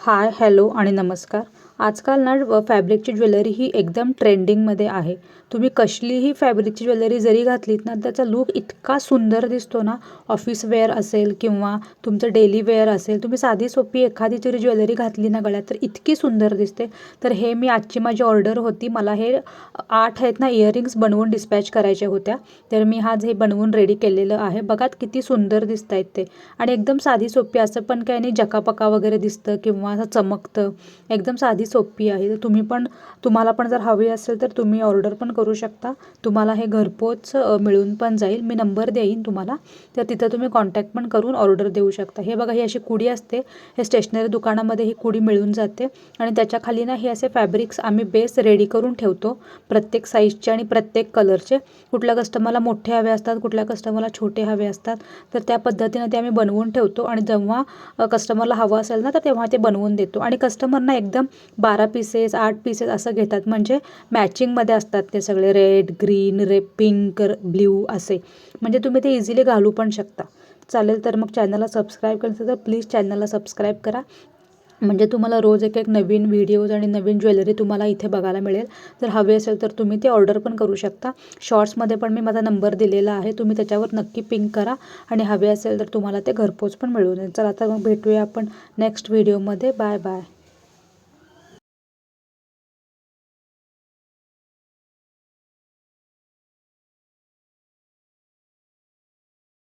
Hi hello आणि नमस्कार. आजकाल ना फॅब्रिकची ज्वेलरी ही एकदम ट्रेंडिंगमध्ये आहे. तुम्ही कसलीही फॅब्रिकची ज्वेलरी जरी घातलीत ना त्याचा लूक इतका सुंदर दिसतो ना ऑफिस वेअर असेल किंवा तुमचं डेली वेअर असेल तुम्ही साधी सोपी एखादी जरी ज्वेलरी घातली ना गळ्यात तर इतकी सुंदर दिसते. तर हे मी आजची माझी ऑर्डर होती. मला हे आठ आहेत ना इयरिंग्स बनवून डिस्पॅच करायच्या होत्या. तर मी आज हे बनवून रेडी केलेलं आहे. बघात किती सुंदर दिसत आहेत ते. आणि एकदम साधी सोपी असं पण काही नाही जकापका वगैरे दिसतं किंवा असं चमकतं. एकदम साधी सोपी आहे. तर तुम्ही पण तुम्हाला पण जर हवी असेल तर तुम्ही ऑर्डर पण करू शकता. तुम्हाला हे घरपोच मिळून पण जाईल. मी नंबर देईन तुम्हाला. तर तिथं तुम्ही कॉन्टॅक्ट पण करून ऑर्डर देऊ शकता. हे बघा ही अशी कुडी असते. हे स्टेशनरी दुकानामध्ये ही कुडी मिळून जाते. आणि त्याच्याखाली ना हे असे फॅब्रिक्स आम्ही बेस रेडी करून ठेवतो. प्रत्येक साईजचे आणि प्रत्येक कलरचे कुठल्या कस्टमरला मोठे हवे असतात कुठल्या कस्टमरला छोटे हवे असतात. तर त्या पद्धतीनं ते आम्ही बनवून ठेवतो. आणि जेव्हा कस्टमरला हवं असेल ना तर तेव्हा ते बनवून देतो. आणि कस्टमरना एकदम बारा पीसेस आठ पीसेस असं घेतात. म्हणजे मॅचिंगमध्ये असतात ते सगळे. रेड ग्रीन रे पिंक ब्ल्यू असे. म्हणजे तुम्ही ते इझिली घालू पण शकता. चालेल तर मग चॅनलला सबस्क्राईब करायचं तर प्लीज चॅनलला सबस्क्राईब करा. म्हणजे तुम्हाला रोज एक एक नवीन व्हिडिओज आणि नवीन ज्वेलरी तुम्हाला इथे बघायला मिळेल. जर हवे असेल तर तुम्ही ते ऑर्डर पण करू शकता. शॉर्ट्समध्ये पण मी माझा नंबर दिलेला आहे. तुम्ही त्याच्यावर नक्की पिंक करा. आणि हवे असेल तर तुम्हाला ते घरपोच पण मिळून येईल चला आता मग भेटूया आपण नेक्स्ट व्हिडिओमध्ये बाय बाय